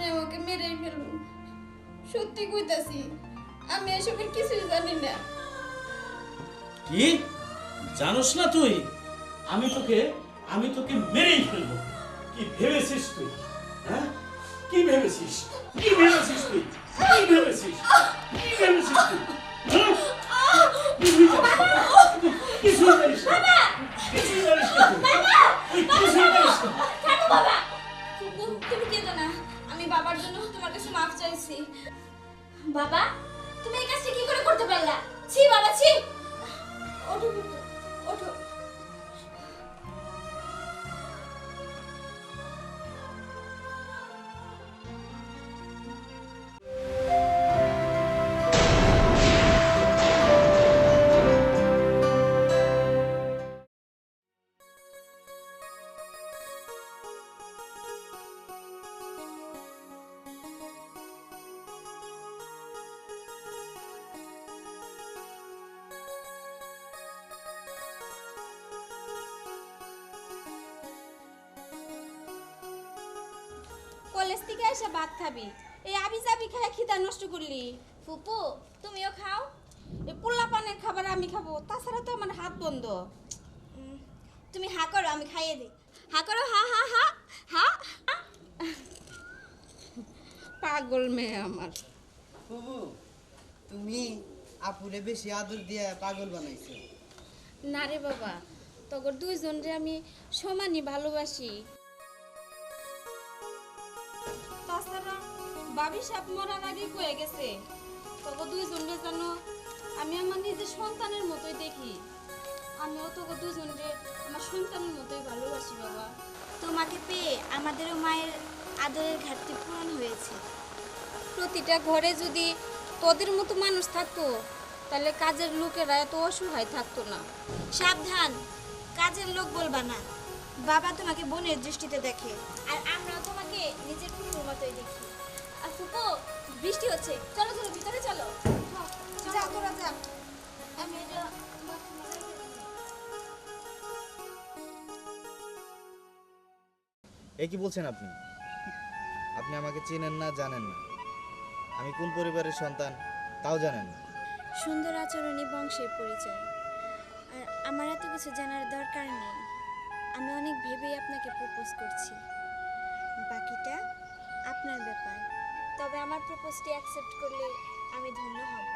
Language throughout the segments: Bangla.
আপনি আমাকে মেরেই ফেলুন। সত্যি কইতাছি, আমি এসবের কিছুই জানি না। কি? জানোস না তুই? আমি তোকে আমি তোকে মেরেই ফেলব। কি ভেবেছিস তুই? হ্যাঁ? কি ভেবেছিস? কি ভেবেছিস তুই? কি ভেবেছিস? কি ভেবেছিস তুই? বাবা তুমি এই কাজটা কি করে করতে পারলা? ছি বাবা ছি! কলেজ থেকে এসে ভাত খাবি। এই আবি যাবি খায় খিদা নষ্ট করলি। ফুপু তুমিও খাও। এই পোলা পানের খাবার আমি খাব তাছাড়া তো আমার হাত বন্ধ। তুমি হা করো আমি খাইয়ে দিই। হা করো হা হা হা হা। পাগল মেয়ে আমার। বাবু তুমি আপুরে বেশি আদর দিয়ে পাগল বানাইছো। না রে বাবা তখন দুইজন রে আমি সমানই ভালোবাসি। বাবি সাপ মরার আগে কয়ে গেছে যেন আমি আমার নিজের সন্তানের মতোই দেখি। আমিও তোকে আমার সন্তানের মতোই ভালোবাসি বাবা। তোমাকে পেয়ে আমাদেরও মায়ের আদরের ঘাটতি পূরণ হয়েছে। প্রতিটা ঘরে যদি তোদের মতো মানুষ থাকতো তাহলে কাজের লোকেরা এত অসহায় থাকতো না। সাবধান কাজের লোক বলবা না। বাবা তোমাকে বোনের দৃষ্টিতে দেখে আর আমরাও তোমাকে নিজের মতোই দেখি। ফুপু বৃষ্টি হচ্ছে। চলো চলো ভিতরে চলো। যা তোরা যা আমি এ কি বলছেন আপনি? আপনি আমাকে চেনেন না জানেন না। আমি কোন পরিবারের সন্তান তাও জানেন না। সুন্দর আচরণই বংশের পরিচয়। আর আমার এত কিছু জানার দরকার নেই। আমি অনেক ভেবেই আপনাকে প্রপোজ করছি। বাকিটা আপনার ব্যাপার। তবে আমার প্রপোজটি অ্যাকসেপ্ট করলে আমি ধন্য হব।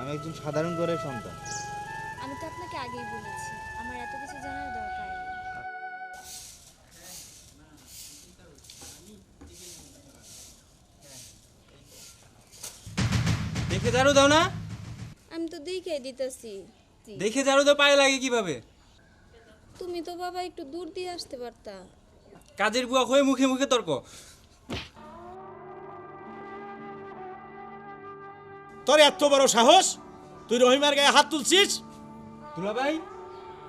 আমি একজন সাধারণ ঘরের সন্তান। আমি তো আপনাকে আগেই বলেছি আমার এত কিছু জানার দেখে ঝাড়ু দাও না। আমি তো দেখে দিতেছি। দেখে ঝাড়ু দাও পায়ে লাগে কীভাবে? তুমি তো বাবা একটু দূর দিয়ে আসতে পারতা। কাজের বুয়া হয়ে মুখে মুখে তর্ক। তোর এত বড় সাহস? তুই রহিমার গায়ে হাত তুলছিস? দুলা ভাই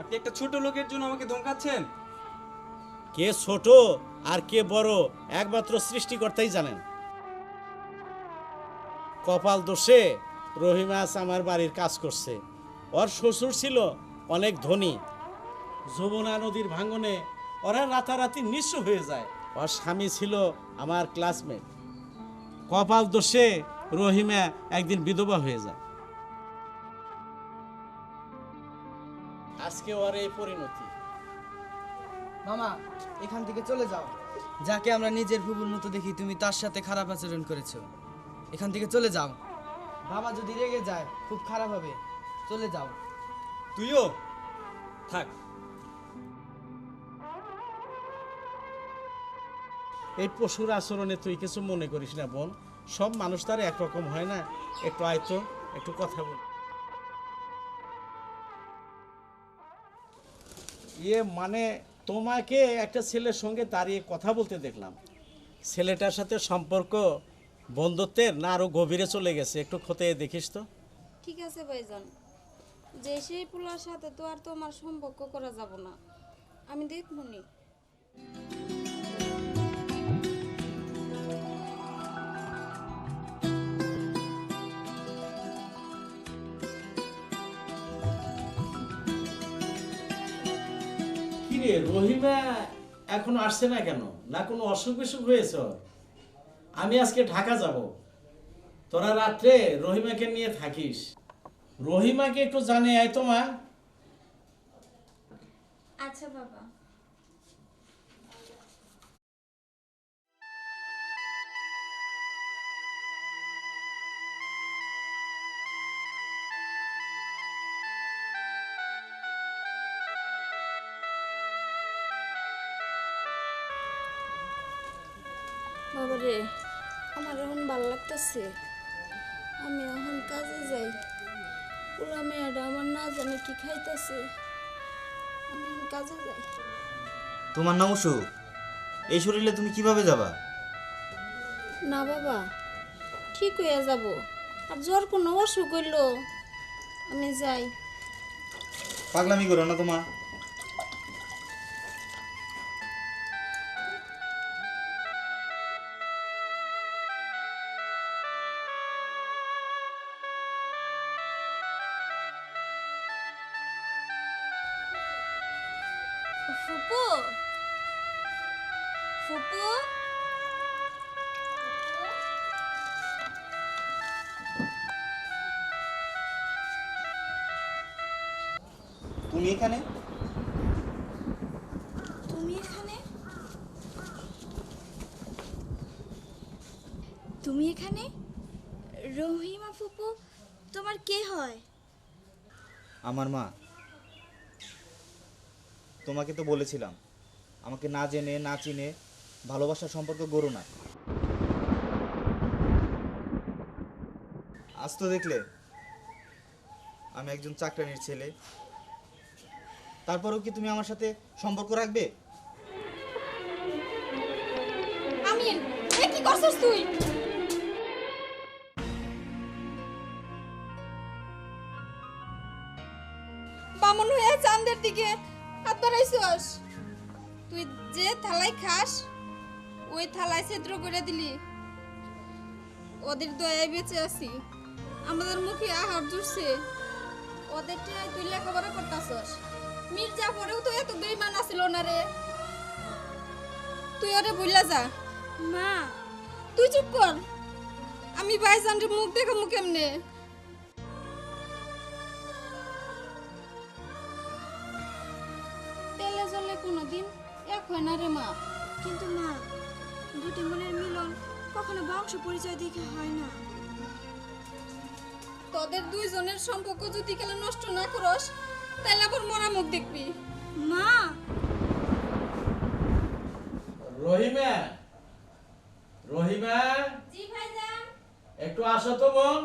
আপনি একটা ছোট লোকের জন্য আমাকে ধমকাচ্ছেন? কে ছোট আর কে বড় একমাত্র সৃষ্টিকর্তাই জানেন। কপাল দোষে রহিমা আজ আমার বাড়ির কাজ করছে। ওর শ্বশুর ছিল অনেক ধনী। যমুনা নদীর ভাঙনে ওরা রাতারাতি নিঃস্ব হয়ে যায়। ওর স্বামী ছিল আমার ক্লাসমেট কপাল দোষে রহিমা একদিন বিধবা হয়ে যায়। আজকে ওর এই পরিণতি। মামা, এখান থেকে চলে যাও। যাকে আমরা নিজের ফুবুর মতো দেখি, তুমি তার সাথে খারাপ আচরণ করেছ। এখান থেকে চলে যাও। বাবা যদি রেগে যায়, খুব খারাপ হবে। চলে যাও। তুইও? থাক। এই পশুর আচরণে তুই কিছু মনে করিস না, বোন। সব মানুষ তার একরকম, হয় না? একটু আয়তো একটু কথা বল। ইয়ে মানে তোমাকে একটা ছেলের সঙ্গে দাঁড়িয়ে কথা বলতে দেখলাম। ছেলেটার সাথে সম্পর্ক বন্ধুত্বের না আরও গভীরে চলে গেছে? একটু খতে দেখিস তো। ঠিক আছে ভাইজান। যে সেই পোলার সাথে তো আর তোমার সম্পর্ক করা যাব না। আমি দেখবনি কিরে রহিমা এখন আসছে না কেন? না কোনো অসুখ বিসুখ হয়েছে আমি আজকে ঢাকা যাব। তোরা রাত্রে রহিমাকে নিয়ে থাকিস। রহিমাকে একটু জানে আয় তোমা আচ্ছা বাবা। বাবা রে আমার এখন ভালো লাগতেছে। আমি এখন কাজে যাই। পুরা মেয়েটা আমার না জানে কি খাইতেছে। আমি এখন কাজে যাই। তোমার নাম অসুখ এই শরীরে তুমি কীভাবে যাবা? না বাবা ঠিক হয়ে যাব। আর জ্বর কোনো অসুখ হইল। আমি যাই। পাগলামি করো না তোমার ফুপু। ফুপু। তুমি এখানে? তুমি এখানে? তুমি এখানে? রহিমা ফুপু তোমার কে হয়? আমার মা। তোমাকে তো বলেছিলাম। আমাকে না জেনে, না চিনে ভালোবাসার সম্পর্ক গড়ো না। আজ তো দেখলে, আমি একজন চাকরানির ছেলে। তারপরেও কি তুমি আমার সাথে সম্পর্ক রাখবে? বামন হয়ে দিকে। হাত বাড়াইছস? তুই যে থালায় খাস ওই থালায় ছিদ্র করে দিলি। ওদের দয়ায় বেঁচে আছি। আমাদের মুখে আহার জুড়ছে। ওদের তুই লেখাপড়া করতাছস। মির্জা পরেও তো এত বেইমান আছিল না রে। তুই ওরে বললা যা। মা। তুই চুপ কর। আমি ভাইজানরে মুখ দেখে মুখ এমনে কোনোদিন এক হয় না রে মা। কিন্তু মা দুটি মনের মিলন কখনো বংশ পরিচয় দেখে হয় না। তোদের দুইজনের সম্পর্ক যদি কেন নষ্ট না করস তাহলে আবার মরা মুখ দেখবি। মা! রহিমা রহিমা জি ভাইজান। একটু আসো তো বোন।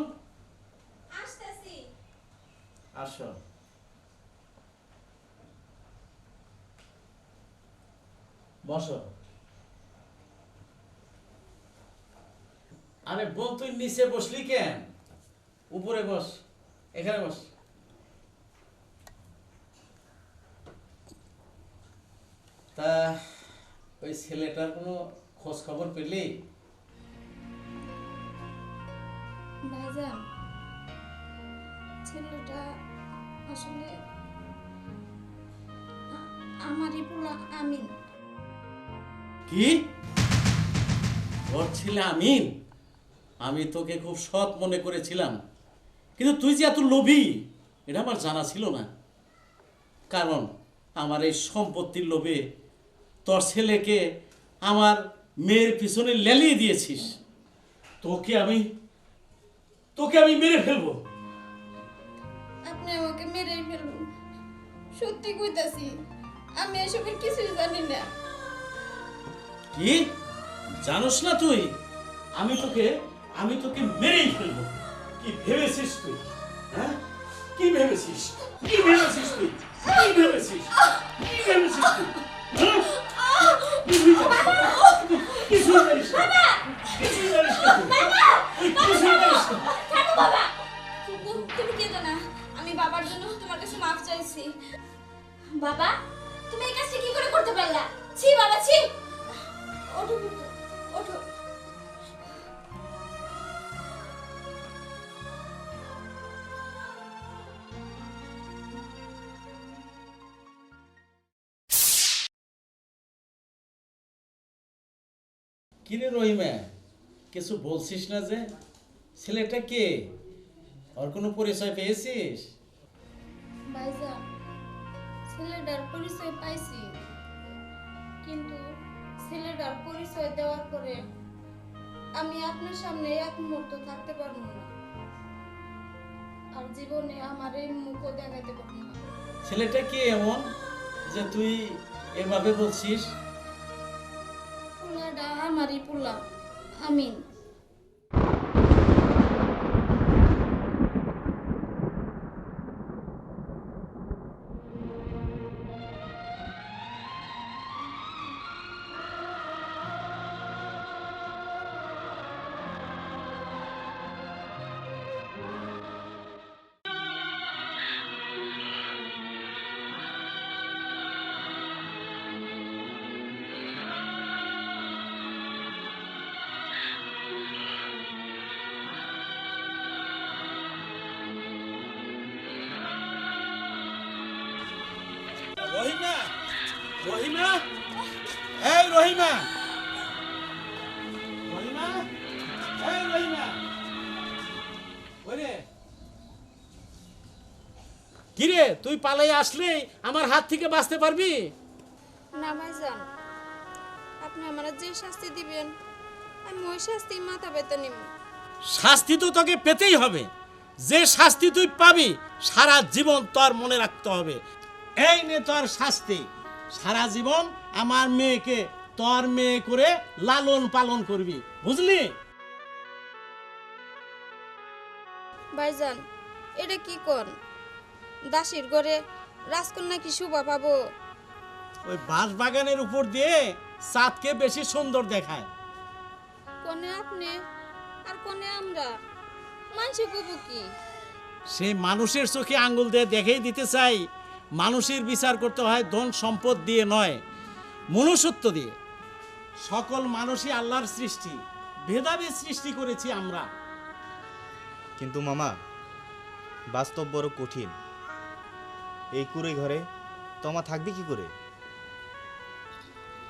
আসতেছি। আসো। বসো। আরে বোন, তুই নিচে বসলি কেন? উপরে বস, এখানে বস। তা, ওই ছেলেটার কোনো খোঁজ খবর পেলি? ভাইজান, ছেলেটা আসলে আমারই পোলা আমিন। কি? তোর ছেলে আমিন? আমি তোকে খুব সৎ মনে করেছিলাম। কিন্তু তুই যে এত লোভী, এটা আমার জানা ছিল না। কারণ আমার এই সম্পত্তির লোভে তোর ছেলেকে আমার মেয়ের পিছনে লেলিয়ে দিয়েছিস। তোকে আমি তোকে আমি মেরে ফেলব। আপনি আমাকে মেরে ফেলুন। সত্যি কইতাছি, আমি এসবের কিছুই জানি না। কি? জানোস না তুই? আমি তোকে আমি তোকে মেরেই ফেলব। কি ভেবেছিস তুই? হ্যাঁ? কি ভেবেছিস? কি ভেবেছিস তুই? কি ভেবেছিস? কি ভেবেছিস তুই? হ্যাঁ? জানিস না। জানিস না। জানিস না তুমি কেঁদো না। আমি বাবার জন্য তোমার কাছে মাফ চাইছি। বাবা! কিরে রহিমা? কিছু বলছিস না যে? ছেলেটা কে? ওর কোনো পরিচয় পেয়েছিস? ভাইজান ছেলেটার পরিচয় পাইছি। কিন্তু ছেলেটার পরিচয় দেওয়ার পরে আমি আপনার সামনে এক মুহূর্ত থাকতে পারব না। আর জীবনে আমার এই মুখও দেখাতে পারব না। ছেলেটা কে এমন যে তুই এভাবে বলছিস? আমারই পোলা আমিন। রহিমা রহিমা এই রহিমা ওরে। কিরে তুই পালাই আসলে আমার হাত থেকে বাঁচতে পারবি? না ভাইজান আপনি আমার যে শাস্তি দিবেন আমি ওই শাস্তি মাথা পেতে নিব শাস্তি তো তোকে পেতেই হবে। যে শাস্তি তুই পাবি সারা জীবন তোর মনে রাখতে হবে। এই নে তোর শাস্তি। সারা জীবন আমার মেয়েকে তোর মেয়ে করে লালন পালন করবি বুঝলি? ভাইজান এটা কি কর দাসির ঘরে রাজকন্যা কি শোভা পাবো? ওই বাঁশ বাগানের উপর দিয়ে চাঁদকে বেশি সুন্দর দেখায়। কোনে আপনি আর কোনে আমরা? মানসে কবু কি? সেই মানুষের চোখে আঙ্গুল দিয়ে দেখেই দিতে চাই মানুষের বিচার করতে হয় ধন সম্পদ দিয়ে নয় মনুষ্যত্ব দিয়ে। সকল মানুষই আল্লাহর সৃষ্টি। ভেদাভেদ সৃষ্টি করেছি আমরা। কিন্তু মামা বাস্তব বড় কঠিন। এই কুড়ে ঘরে তোমা থাকবে কি করে?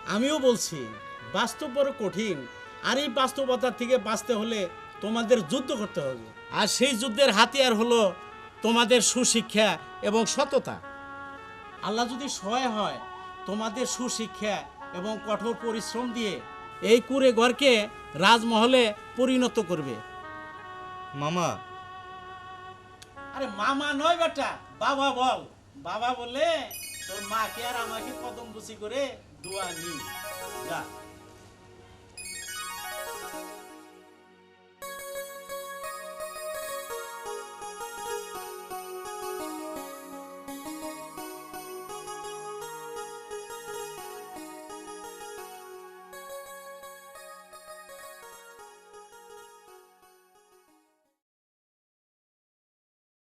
আমিও বলছি বাস্তব বড় কঠিন। আর এই বাস্তবতার থেকে বাঁচতে হলে তোমাদের যুদ্ধ করতে হবে। আর সেই যুদ্ধের হাতিয়ার হলো তোমাদের সুশিক্ষা এবং সততা। আল্লাহ যদি সহায় হয় তোমাদের সুশিক্ষা এবং কঠোর পরিশ্রম দিয়ে এই কুড়ে ঘরকে রাজমহলে পরিণত করবে। মামা। আরে মামা নয় বেটা বাবা বল। বাবা বললে তোর মাকে আর আমাকে কদম বুসি করে দোয়া নি যা।